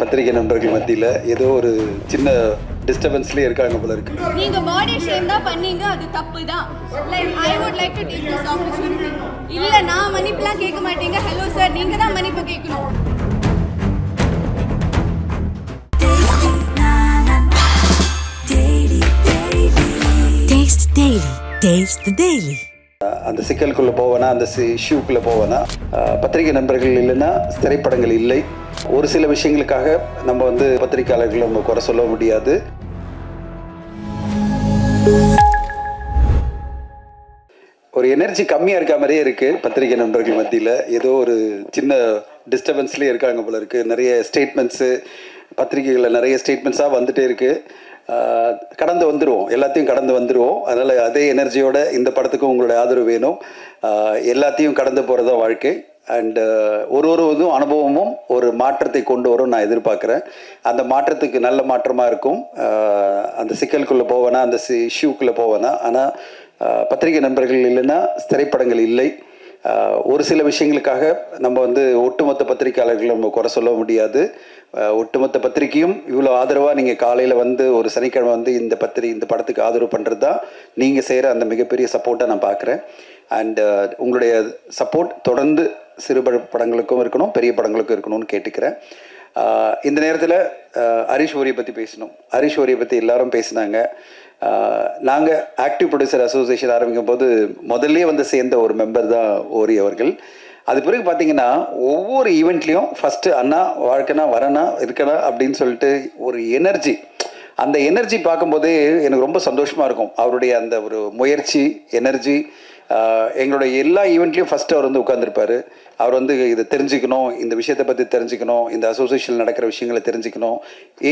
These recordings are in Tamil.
பத்திரிகை நண்பர்கள் மத்தியில் ஏதோ ஒரு சின்ன டிஸ்டர்பன்ஸ்லேயே இருக்காங்க போல இருக்கு. நீங்க பாடி ஷேம் தான் பண்ணீங்க அது தப்பு தான். Like I would like to take this opportunity இல்ல நான் மன்னிப்புலாம் கேட்க மாட்டீங்க. ஹலோ சார் நீங்க தான் மன்னிப்பு கேட்கணும். Taste the Daily. Taste the Daily. அந்த சிக்கலுக்குள்ளே போவேனா அந்த இஷ்யூக்குள்ளே போவேனா? பத்திரிகை நண்பர்கள் இல்லைன்னா திரைப்படங்கள் இல்லை. ஒரு சில விஷயங்களுக்காக நம்ம வந்து பத்திரிகையாளர்களை நம்ம குறை சொல்ல முடியாது. ஒரு எனர்ஜி கம்மியாக இருக்க மாதிரியே இருக்குது பத்திரிகை நண்பர்கள் மத்தியில். ஏதோ ஒரு சின்ன டிஸ்டர்பன்ஸ்லேயே இருக்காங்க போல இருக்குது நிறைய ஸ்டேட்மெண்ட்ஸு பத்திரிகைகளில் நிறைய ஸ்டேட்மெண்ட்ஸாக வந்துகிட்டே இருக்குது கடந்து வந்துடுவோம் எல்லாத்தையும் கடந்து வந்துடுவோம் அதனால் அதே எனர்ஜியோட இந்த படத்துக்கும் உங்களுடைய ஆதரவு வேணும். எல்லாத்தையும் கடந்து போகிறதா வாழ்க்கை. அண்டு uh, ஒரு ஒரு இதுவும் அனுபவமும் ஒரு மாற்றத்தை கொண்டு வரும் நான் எதிர்பார்க்குறேன். அந்த மாற்றத்துக்கு நல்ல மாற்றமாக இருக்கும். Uh, அந்த சிக்கலுக்குள்ளே போவேனா அந்த இஷ்யூக்குள்ளே போவேனா. ஆனால் uh, பத்திரிகை நண்பர்கள் இல்லைன்னா திரைப்படங்கள் இல்லை. ஒரு சில விஷயங்களுக்காக நம்ம வந்து ஒட்டுமொத்த பத்திரிகையாளர்கள் நம்ம குறை சொல்ல முடியாது. ஒட்டுமொத்த பத்திரிகையும் இவ்வளோ ஆதரவாக நீங்கள் காலையில் வந்து ஒரு சனிக்கிழமை வந்து இந்த பத்திரி இந்த படத்துக்கு ஆதரவு பண்ணுறது தான் நீங்கள் செய்கிற அந்த மிகப்பெரிய சப்போர்ட்டை நான் பார்க்குறேன். அண்டு உங்களுடைய சப்போர்ட் தொடர்ந்து சிறு படங்களுக்கும் இருக்கணும் பெரிய படங்களுக்கும் இருக்கணும்னு கேட்டுக்கிறேன். இந்த நேரத்தில் ஹரிஷ் ஓரியை பற்றி பேசணும். ஹரிஷ் ஓரியை பற்றி எல்லாரும் பேசினாங்க. நாங்கள் ஆக்டிவ் ப்ரொடியூசர் அசோசியேஷன் ஆரம்பிக்கும் போது முதல்லே வந்து சேர்ந்த ஒரு மெம்பர் தான் ஓரி அவர்கள். அது பிறகு பார்த்தீங்கன்னா ஒவ்வொரு ஈவெண்ட்லேயும் ஃபஸ்ட்டு அண்ணா வாழ்க்கைனா வரனா இருக்கனா அப்படின்னு சொல்லிட்டு ஒரு எனர்ஜி அந்த எனர்ஜி பார்க்கும்போதே எனக்கு ரொம்ப சந்தோஷமாக இருக்கும். அவருடைய அந்த ஒரு முயற்சி எனர்ஜி எங்களுடைய எல்லா ஈவெண்ட்லேயும் ஃபஸ்ட்டு அவர் வந்து உட்காந்துருப்பாரு அவர் வந்து இதை தெரிஞ்சுக்கணும் இந்த விஷயத்தை பற்றி தெரிஞ்சுக்கணும் இந்த அசோசியேஷன் நடக்கிற விஷயங்களை தெரிஞ்சுக்கணும்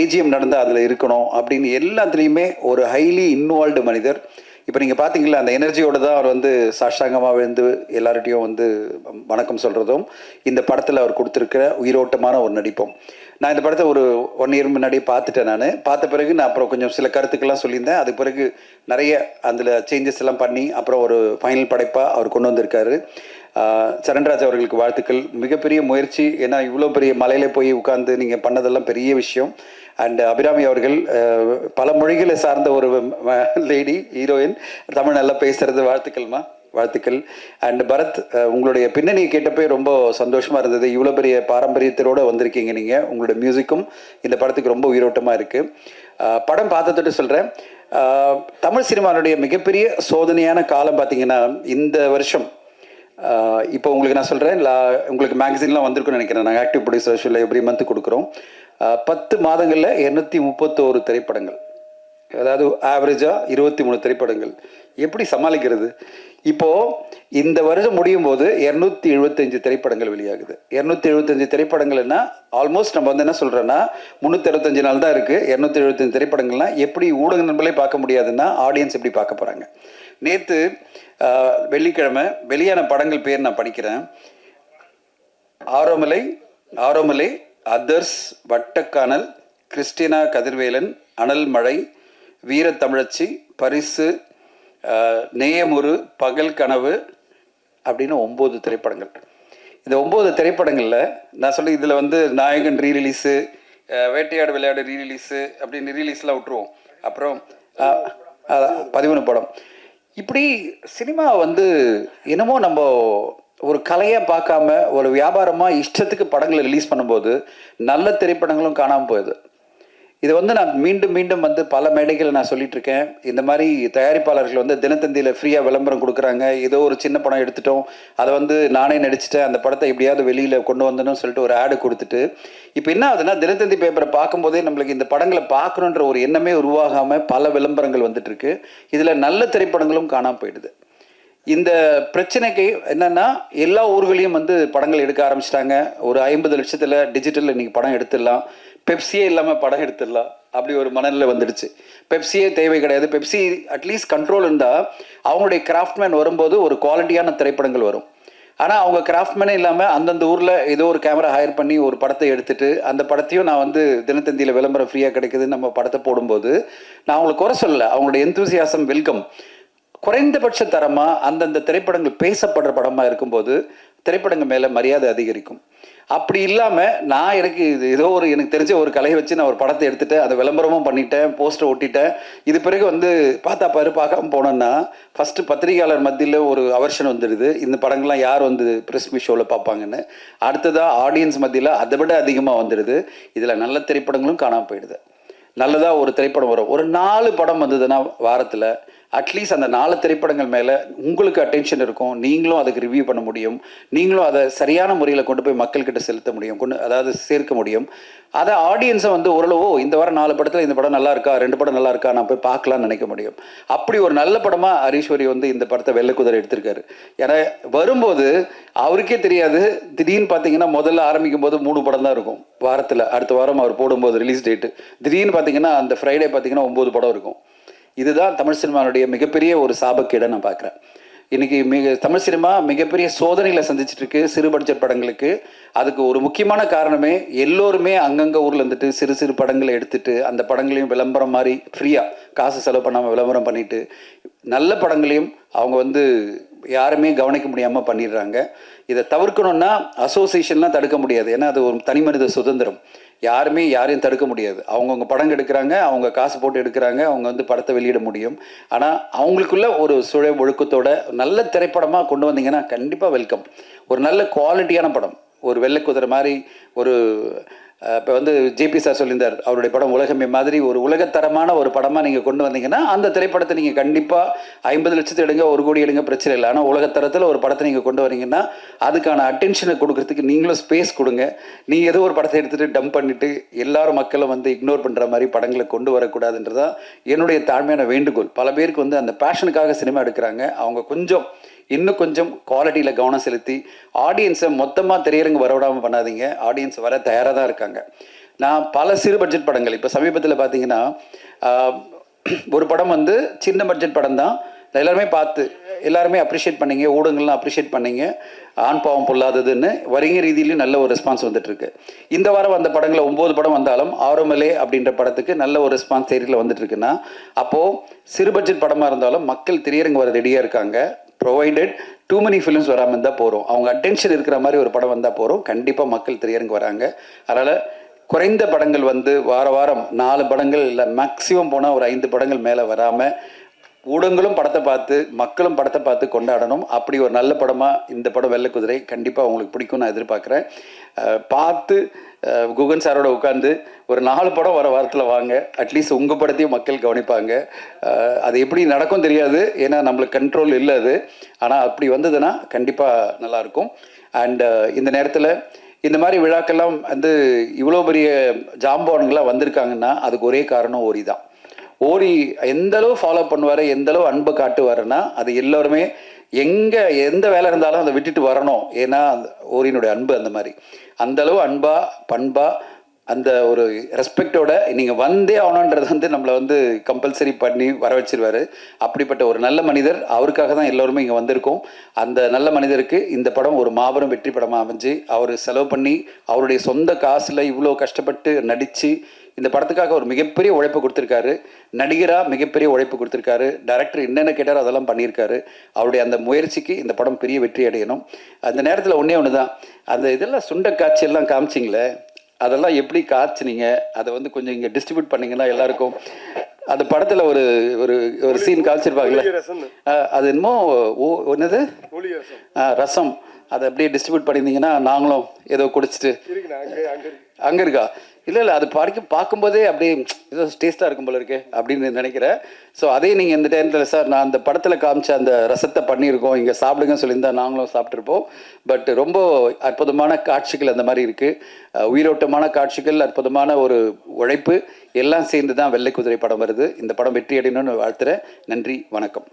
ஏஜிஎம் நடந்தால் அதில் இருக்கணும் அப்படின்னு எல்லாத்துலேயுமே ஒரு ஹைலி இன்வால்வ்டு மனிதர். இப்போ நீங்கள் பார்த்தீங்களா அந்த எனர்ஜியோட தான் அவர் வந்து சாஷ்டாங்கமாக விழுந்து எல்லார்ட்டையும் வந்து வணக்கம் சொல்கிறதும் இந்த படத்தில் அவர் கொடுத்துருக்கிற உயிரோட்டமான ஒரு நடிப்பும். நான் இந்த படத்தை ஒரு ஒன் இயர் முன்னாடியே பார்த்துட்டேன் நான். பார்த்த பிறகு நான் அப்புறம் கொஞ்சம் சில கருத்துக்கள்லாம் சொல்லியிருந்தேன். அதுக்கு பிறகு நிறைய அதில் சேஞ்சஸ் எல்லாம் பண்ணி அப்புறம் ஒரு ஃபைனல் படைப்பாக அவர் கொண்டு வந்திருக்காரு. சரண்ராஜ் அவர்களுக்கு வாழ்த்துக்கள். மிகப்பெரிய முயற்சி. ஏன்னா இவ்வளோ பெரிய மலையில போய் உட்கார்ந்து நீங்கள் பண்ணதெல்லாம் பெரிய விஷயம். அண்ட் அபிராமி அவர்கள் பல மொழிகளை சார்ந்த ஒரு லேடி ஹீரோயின் தமிழ் நல்லா பேசுறது. வாழ்த்துக்கள்மா. வாழ்த்துக்கள். அண்ட் பரத் உங்களுடைய பின்னணியை கேட்டப்பே ரொம்ப சந்தோஷமா இருந்தது. இவ்வளோ பெரிய பாரம்பரியத்தோட வந்திருக்கீங்க நீங்க. உங்களுடைய மியூசிக்கும் இந்த படத்துக்கு ரொம்ப உயிரோட்டமா இருக்கு. படம் பார்த்ததோட சொல்றேன். தமிழ் சினிமாவுடைய மிகப்பெரிய சோதனையான காலம் பார்த்தீங்கன்னா இந்த வருஷம் இப்போ உங்களுக்கு நான் சொல்கிறேன் உங்களுக்கு மேகசின்லாம் வந்திருக்குன்னு நினைக்கிறேன். நாங்கள் ஆக்டிவ் ப்ரொடியூசர் ஷோவில் எவ்ரி மந்த் கொடுக்குறோம். பத்து மாதங்களில் இரநூத்தி முப்பத்தோரு திரைப்படங்கள். அதாவது ஆவரேஜாக இருபத்தி மூணு திரைப்படங்கள். எப்படி சமாளிக்கிறது? இப்போது இந்த வருஷம் முடியும் போது இரநூத்தி எழுபத்தஞ்சு திரைப்படங்கள் வெளியாகுது. இரநூத்தி எழுபத்தஞ்சு திரைப்படங்கள்னா ஆல்மோஸ்ட் நம்ம வந்து என்ன சொல்கிறோன்னா முந்நூற்றி அறுபத்தஞ்சு நாள் தான் இருக்குது இரநூத்தி எழுபத்தஞ்சு திரைப்படங்கள்லாம் எப்படி ஊடக நண்பர்களே பார்க்க முடியாதுன்னா ஆடியன்ஸ் எப்படி பார்க்க போகிறாங்க நேற்று வெள்ளிக்கிழமை வெளியான படங்கள் பேர் நான் படிக்கிறேன். ஆரோமலை ஆரோமலை அதர்ஸ் வட்டக்கானல் கிறிஸ்டினா கதிர்வேலன் அனல் மழை வீரத்தமிழச்சி பரிசு நேயமுறு பகல் கனவு அப்படின்னு ஒம்பது திரைப்படங்கள். இந்த ஒம்பது திரைப்படங்களில் நான் சொல்லி இதில் வந்து நாயகன் ரீரிலீஸு வேட்டையாடு விளையாடு ரீரிலீஸு அப்படின்னு ரீரிலீஸ்லாம் விட்டுருவோம். அப்புறம் பதிமூணு படம். இப்படி சினிமா வந்து என்னமோ நம்ம ஒரு கலையாக பார்க்காம ஒரு வியாபாரமாக இஷ்டத்துக்கு படங்களை ரிலீஸ் பண்ணும்போது நல்ல திரைப்படங்களும் காணாமல் போயிடுது. இது வந்து நான் மீண்டும் மீண்டும் வந்து பல மேடைகளை நான் சொல்லிட்டு இருக்கேன் இந்த மாதிரி தயாரிப்பாளர்கள் வந்து தினத்தந்தியில் ஃப்ரீயாக விளம்பரம் கொடுக்குறாங்க. ஏதோ ஒரு சின்ன படம் எடுத்துட்டோம். அதை வந்து நானே நடிச்சிட்டேன். அந்த படத்தை எப்படியாவது வெளியில் கொண்டு வந்தனும் சொல்லிட்டு ஒரு ஆடு கொடுத்துட்டு இப்போ என்ன ஆகுதுன்னா தினத்தந்தி பேப்பரை பார்க்கும்போதே நம்மளுக்கு இந்த படங்களை பார்க்கணுன்ற ஒரு எண்ணமே உருவாகாமல் பல விளம்பரங்கள் வந்துட்டு இருக்கு இதில் நல்ல திரைப்படங்களும் காணாமல் போயிடுது. இந்த பிரச்சனைக்கு என்னன்னா எல்லா ஊர்களையும் வந்து படங்கள் எடுக்க ஆரம்பிச்சிட்டாங்க. ஒரு ஐம்பது லட்சத்தில் டிஜிட்டலில் இன்னைக்கு படம் எடுத்துடலாம். பெப்சியே இல்லாமல் படம் எடுத்துடலாம். அப்படி ஒரு மனநிலை வந்துடுச்சு. பெப்சியே தேவை கிடையாது. பெப்சி அட்லீஸ்ட் கண்ட்ரோல் இருந்தால் அவங்களுடைய கிராஃப்ட்மேன் வரும்போது ஒரு குவாலிட்டியான திரைப்படங்கள் வரும். ஆனால் அவங்க கிராஃப்ட்மேனே இல்லாமல் அந்தந்த ஊரில் ஏதோ ஒரு கேமரா ஹையர் பண்ணி ஒரு படத்தை எடுத்துட்டு அந்த படத்தையும் நான் வந்து தினத்தந்தியில் விளம்பரம் ஃப்ரீயாக கிடைக்குதுன்னு நம்ம படத்தை போடும்போது நான் அவங்களுக்கு குறை சொல்லலை. அவங்களுடைய எந்தூசியாசம் வெல்கம் குறைந்தபட்ச தரமாக அந்தந்த திரைப்படங்கள் பேசப்படுற படமாக இருக்கும்போது திரைப்படங்கள் மேலே மரியாதை அதிகரிக்கும். அப்படி இல்லாமல் நான் எனக்கு இது ஏதோ ஒரு எனக்கு தெரிஞ்ச ஒரு கலையை வச்சு நான் ஒரு படத்தை எடுத்துட்டேன் அதை விளம்பரமும் பண்ணிட்டேன் போஸ்டர் ஒட்டிட்டேன். இது பிறகு வந்து பார்த்தா பாரு பார்க்காம போனோன்னா ஃபஸ்ட்டு பத்திரிகையாளர் மத்தியில் ஒரு அவர்ஷன் வந்துடுது. இந்த படங்கள்லாம் யார் வந்து ப்ரெஸ் மீ ஷோவில் பார்ப்பாங்கன்னு. அடுத்ததாக ஆடியன்ஸ் மத்தியில் அதை விட அதிகமாக வந்துடுது. இதில் நல்ல திரைப்படங்களும் காணாமல் போயிடுது. நல்லதாக ஒரு திரைப்படம் வரும். ஒரு நாலு படம் வந்ததுன்னா வாரத்தில் அட்லீஸ்ட் அந்த நாலு திரைப்படங்கள் மேலே உங்களுக்கு அட்டென்ஷன் இருக்கும். நீங்களும் அதுக்கு ரிவ்யூ பண்ண முடியும். நீங்களும் அதை சரியான முறையில் கொண்டு போய் மக்கள்கிட்ட செலுத்த முடியும். கொண்டு அதாவது சேர்க்க முடியும். அதை ஆடியன்ஸை வந்து ஓரளவு இந்த வாரம் நாலு படத்தில் இந்த படம் நல்லா இருக்கா? ரெண்டு படம் நல்லா இருக்கா? நான் போய் பார்க்கலாம்னு நினைக்க முடியும். அப்படி ஒரு நல்ல படமாக ஹரீஸ்வரி வந்து இந்த படத்தை வெள்ளை குதிரை எடுத்திருக்காரு. ஏன்னா வரும்போது அவருக்கே தெரியாது. திடீர்னு பார்த்தீங்கன்னா முதல்ல ஆரம்பிக்கும் போது மூணு படம் தான் இருக்கும். வாரத்தில். அடுத்த வாரம் அவர் போடும்போது ரிலீஸ் டேட்டு திடீர்னு பார்த்தீங்கன்னா அந்த ஃப்ரைடே பார்த்தீங்கன்னா ஒம்பது படம் இருக்கும். இதுதான் தமிழ் சினிமாவுடைய மிகப்பெரிய ஒரு சாபக்கேடை நான் பார்க்குறேன். இன்னைக்கு மிக தமிழ் சினிமா மிகப்பெரிய சோதனைகளை சந்திச்சிட்டு இருக்கு சிறு பட்ஜெட் படங்களுக்கு. அதுக்கு ஒரு முக்கியமான காரணமே எல்லோருமே அங்கங்கே ஊரில் இருந்துட்டு சிறு சிறு படங்களை எடுத்துட்டு அந்த படங்களையும் விளம்பரம் மாதிரி ஃப்ரீயாக காசு செலவு பண்ணாமல் விளம்பரம் பண்ணிட்டு நல்ல படங்களையும் அவங்க வந்து யாருமே கவனிக்க முடியாமல் பண்ணிடுறாங்க. இதை தவிர்க்கணும்னா அசோசியேஷன்லாம் தடுக்க முடியாது. ஏன்னா அது ஒரு தனி மனித சுதந்திரம். யாருமே யாரையும் தடுக்க முடியாது. அவங்கவுங்க படம் எடுக்கிறாங்க அவங்க காசு போட்டு எடுக்கிறாங்க அவங்க வந்து படத்தை வெளியிட முடியும். ஆனால் அவங்களுக்குள்ள ஒரு சுழ ஒழுக்கத்தோட நல்ல திரைப்படமாக கொண்டு வந்தீங்கன்னா கண்டிப்பாக வெல்கம். ஒரு நல்ல குவாலிட்டியான படம். ஒரு வெள்ளை குதிரை மாதிரி ஒரு இப்போ வந்து ஜேபி சார் சொல்லியிருந்தார் அவருடைய படம் உலகமே மாதிரி ஒரு உலகத்தரமான ஒரு படமாக நீங்கள் கொண்டு வந்தீங்கன்னா அந்த திரைப்படத்தை நீங்கள் கண்டிப்பாக ஐம்பது லட்சத்து எடுங்க ஒரு கோடி எடுங்க பிரச்சனை இல்லை. ஆனால் உலகத்தரத்தில் ஒரு படத்தை நீங்கள் கொண்டு வரீங்கன்னா அதுக்கான அட்டென்ஷனை கொடுக்கறதுக்கு நீங்களும் ஸ்பேஸ் கொடுங்க. நீங்கள் ஏதோ ஒரு படத்தை எடுத்துகிட்டு டம்ப் பண்ணிவிட்டு எல்லாரும் மக்களும் வந்து இக்னோர் பண்ணுற மாதிரி படங்களை கொண்டு வரக்கூடாதுன்றதான் என்னுடைய தாழ்மையான வேண்டுகோள். பல பேருக்கு வந்து அந்த பேஷனுக்காக சினிமா எடுக்கிறாங்க. அவங்க கொஞ்சம் இன்னும் கொஞ்சம் குவாலிட்டியில் கவனம் செலுத்தி ஆடியன்ஸை மொத்தமாக திரையரங்கு வரவிடாமல் பண்ணாதீங்க. ஆடியன்ஸ் வர தயாராக தான் இருக்காங்க. நான் பல சிறு பட்ஜெட் படங்கள் இப்போ சமீபத்தில் பார்த்தீங்கன்னா ஒரு படம் வந்து சின்ன பட்ஜெட் படம் தான். எல்லாருமே பார்த்து எல்லாருமே அப்ரிஷியேட் பண்ணீங்க ஊடகங்கள்லாம் அப்ரிஷியேட் பண்ணிங்க. ஆண் பாவம் பொல்லாததுன்னு வரிங்க ரீதியிலையும் நல்ல ஒரு ரெஸ்பான்ஸ் வந்துட்டுருக்கு. இந்த வாரம் வந்த படங்களில் ஒம்பது படம் வந்தாலும் ஆரோமலே அப்படின்ற படத்துக்கு நல்ல ஒரு ரெஸ்பான்ஸ் தேரியில் வந்துட்டு இருக்குன்னா சிறு பட்ஜெட் படமாக இருந்தாலும் மக்கள் திரையரங்கு வர ரெடியாக இருக்காங்க. ப்ரொவைடட் டூ மெனி ஃபிலிம்ஸ் வராமல் இருந்தால் போகிறோம் அவங்க அட்டென்ஷன் இருக்கிற மாதிரி ஒரு படம் வந்தால் போகிறோம் கண்டிப்பாக மக்கள் திரையரங்கு வராங்க. அதனால் குறைந்த படங்கள் வந்து வார வாரம் நாலு படங்கள் இல்லை மேக்ஸிமம் போனால் ஒரு ஐந்து படங்கள் மேலே வராமல் ஊடகங்களும் படத்தை பார்த்து மக்களும் படத்தை பார்த்து கொண்டாடணும். அப்படி ஒரு நல்ல படமாக இந்த படம் வெள்ளை குதிரை கண்டிப்பாக உங்களுக்கு பிடிக்கும் நான் எதிர்பார்க்குறேன். பார்த்து குகன் சாரோட உட்காந்து ஒரு நாலு படம் வர வாரத்தில் வாங்க. அட்லீஸ்ட் உங்கள் படத்தையும் மக்கள் கவனிப்பாங்க. அது எப்படி நடக்கும் தெரியாது. ஏன்னா நம்மளுக்கு கண்ட்ரோல் இல்லை அது. ஆனால் அப்படி வந்ததுன்னா கண்டிப்பாக நல்லாயிருக்கும். அண்ட் இந்த நேரத்தில் இந்த மாதிரி விழாக்கெல்லாம் வந்து இவ்வளோ பெரிய ஜாம்பவான்களாம் வந்திருக்காங்கன்னா அதுக்கு ஒரே காரணம் ஓரி தான் ஓரி எந்த அளவு ஃபாலோ பண்ணுவார் எந்த அளவு அன்பை காட்டுவாருன்னா அது எல்லோருமே எங்கே எந்த வேலை இருந்தாலும் அதை விட்டுட்டு வரணும். ஏன்னா அந்த ஓரியினுடைய அன்பு அந்த மாதிரி. அந்த அளவு அன்பா பண்பா அந்த ஒரு ரெஸ்பெக்டோட நீங்கள் வந்தே ஆகணுன்றது வந்து நம்மளை வந்து கம்பல்சரி பண்ணி வர வச்சிருவாரு. அப்படிப்பட்ட ஒரு நல்ல மனிதர் அவருக்காக தான் எல்லோருமே இங்கே வந்திருக்கோம். அந்த நல்ல மனிதருக்கு இந்த படம் ஒரு மாபெரும் வெற்றி படமாக அமைஞ்சு அவர் செலவு பண்ணி அவருடைய சொந்த காசில் இவ்வளோ கஷ்டப்பட்டு நடித்து இந்த படத்துக்காக ஒரு மிகப்பெரிய உழைப்பு கொடுத்துருக்காரு. நடிகராக மிகப்பெரிய உழைப்பு கொடுத்துருக்காரு. டைரக்டர் என்னென்ன கேட்டாரோ அதெல்லாம் பண்ணியிருக்காரு. அவருடைய அந்த முயற்சிக்கு இந்த படம் பெரிய வெற்றி அடையணும். அந்த நேரத்தில் ஒன்றே ஒன்று தான் அந்த இதெல்லாம் சுண்ட காட்சி எல்லாம் காமிச்சிங்களே? அதெல்லாம் எப்படி காய்ச்சினீங்க அதை வந்து கொஞ்சம் இங்கே டிஸ்ட்ரிபியூட் பண்ணீங்கன்னா எல்லாருக்கும். அந்த படத்தில் ஒரு ஒரு ஒரு சீன் காமிச்சிருப்பாங்கல்ல? அது என்னமோ என்னது? ரசம். அதை அப்படியே டிஸ்ட்ரிபியூட் பண்ணியிருந்தீங்கன்னா நாங்களும் ஏதோ குடிச்சிட்டு அங்கே இருக்கா? இல்லை இல்லை அது படிக்க பார்க்கும்போதே அப்படியே ஏதோ டேஸ்ட்டாக இருக்கும் போல இருக்கு அப்படின்னு நினைக்கிறேன். ஸோ அதே நீங்கள் இந்த டைமில் சார் நான் அந்த படத்தில் காமிச்ச அந்த ரசத்தை பண்ணியிருக்கோம் இங்கே சாப்பிடுங்கன்னு சொல்லியிருந்தா நாங்களும் சாப்பிட்ருப்போம் பட் ரொம்ப அற்புதமான காட்சிகள் அந்த மாதிரி இருக்குது உயிரோட்டமான காட்சிகள் அற்புதமான ஒரு உழைப்பு எல்லாம் சேர்ந்து தான் வெள்ளை குதிரை படம் வருது. இந்த படம் வெற்றி அடையணும்னு வாழ்த்துறேன். நன்றி வணக்கம்.